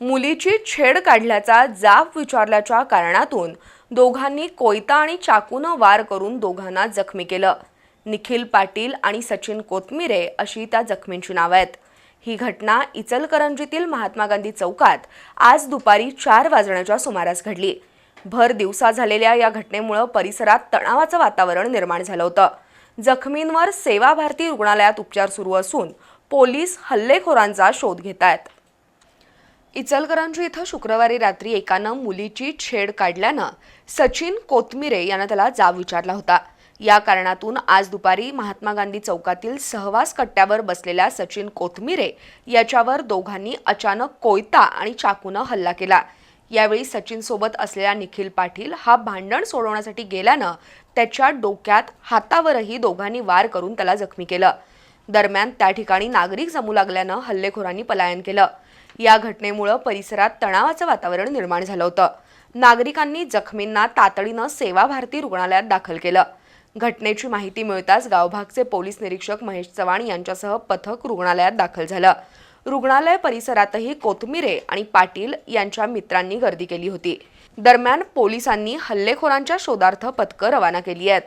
मुलीची छेड काढल्याचा जाब विचारल्याच्या कारणातून दोघांनी कोयता आणि चाकूनं वार करून दोघांना जखमी केलं. निखिल पाटील आणि सचिन कोथमिरे अशी त्या जखमींची नावं आहेत. ही घटना इचलकरंजीतील महात्मा गांधी चौकात आज दुपारी चार वाजण्याच्या सुमारास घडली. भर दिवसा झालेल्या या घटनेमुळं परिसरात तणावाचं वातावरण निर्माण झालं होतं. जखमींवर सेवा भारती रुग्णालयात उपचार सुरू असून पोलीस हल्लेखोरांचा शोध घेत आहेत इचलकरंजी इथं शुक्रवारी रात्री एकानं मुलीची छेड काढल्यानं सचिन कोथमिरे यानं त्याला जाब विचारला होता. या कारणातून आज दुपारी महात्मा गांधी चौकातील सहवास कट्ट्यावर बसलेल्या सचिन कोथमिरे याच्यावर दोघांनी अचानक कोयता आणि चाकूनं हल्ला केला. यावेळी सचिनसोबत असलेला निखिल पाटील हा भांडण सोडवण्यासाठी गेल्यानं त्याच्या डोक्यात हातावरही दोघांनी वार करून त्याला जखमी केलं. दरम्यान त्या ठिकाणी नागरिक जमू लागल्यानं हल्लेखोरांनी पलायन केलं. या घटनेमुळं परिसरात तणावाचं वातावरण निर्माण झालं होतं. नागरिकांनी जखमींना तातडीनं सेवा भारती रुग्णालयात दाखल केलं. घटनेची माहिती मिळताच गावभागचे पोलीस निरीक्षक महेश चव्हाण यांच्यासह पथक रुग्णालयात दाखल झालं. रुग्णालय परिसरातही कोथमिरे आणि पाटील यांच्या मित्रांनी गर्दी केली होती. दरम्यान पोलिसांनी हल्लेखोरांच्या शोधार्थ पथकं रवाना केली आहेत.